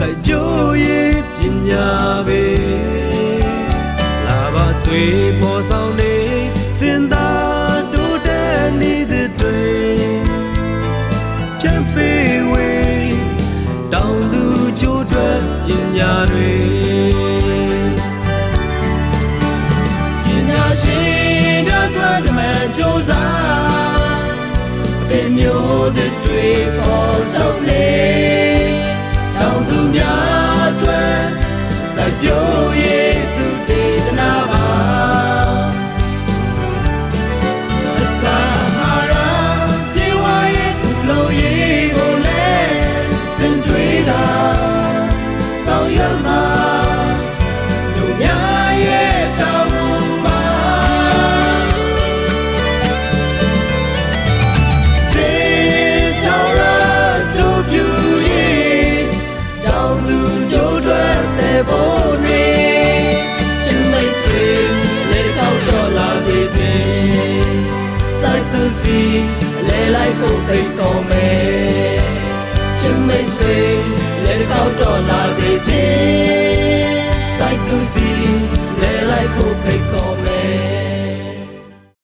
စိုက်ပျိုးရေးပညာပဲလာပါဆွေပေါ်ဆောင်နေစင်သာတိုးတက်နေတဲ့တွေပြန်ပေးဝေးတောင်သူကြိုးတွက်ပညာတွေပညာရှင်များစွာတမန်ကြိုးစားပင်မျိုးတွေ စိုက်ပျိုးရေးသူတည်တနာပါအစာ စိုက်သူစီလဲလိုက်ဖို့ပိတ်တော်မယ်ချစ်မိတ်ဆွေလက်ကောက်တော့လာစေခြင်းစိုက်သူစီလဲလိုက်ဖို့ဖိတ်ခေါ်မယ်